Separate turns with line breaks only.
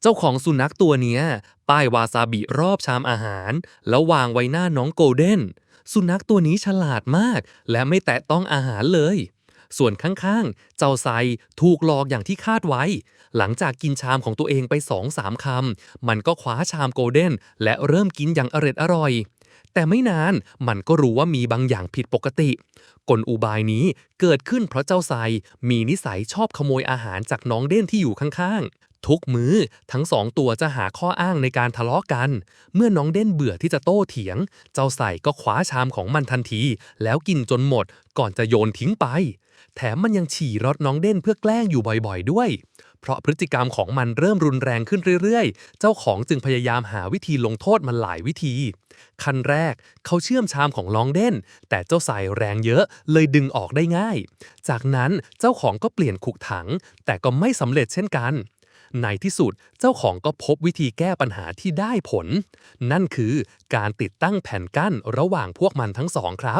เจ้าของสุนัขตัวเนี้ย ป้ายวาซาบิรอบชามอาหาร แล้ววางไว้หน้าน้องโกลเด้น สุนัขตัวนี้ฉลาดมาก และไม่แตะต้องอาหารเลย ส่วนข้างๆ เจ้าไซถูกหลอกอย่างที่คาดไว้ หลังจากกินชามของตัวเองไปสองสามคำ มันก็คว้าชามโกลเด้น และเริ่มกินอย่างอร็ดอร่อย แต่ไม่นานมันก็รู้ว่ามีบางอย่างผิดปกติ กลอุบายนี้เกิดขึ้นเพราะเจ้าไซมีนิสัยชอบขโมยอาหารจากน้องเด่นที่อยู่ข้างๆ ทุกมื้อทั้งสองตัวจะหาข้ออ้างในการทะเลาะกัน เมื่อน้องเด่นเบื่อที่จะโต้เถียง เจ้าไซก็คว้าชามของมันทันที แล้วกินจนหมด ก่อนจะโยนทิ้งไป แถมมันยังฉี่รถน้องเด่นเพื่อแกล้งอยู่บ่อยๆด้วย เพราะพฤติกรรมของมันเริ่มรุนแรงขึ้นเรื่อยๆ เจ้าของจึงพยายามหาวิธีลงโทษมันหลายวิธี ขั้นแรกเขาเชื่อมชามของลองเด่น แต่เจ้าสายแรงเยอะเลยดึงออกได้ง่าย จากนั้นเจ้าของก็เปลี่ยนขุกถัง แต่ก็ไม่สำเร็จเช่นกัน ในที่สุดเจ้าของก็พบวิธีแก้ปัญหาที่ได้ผล นั่นคือการติดตั้งแผ่นกั้นระหว่างพวกมันทั้งสองครับ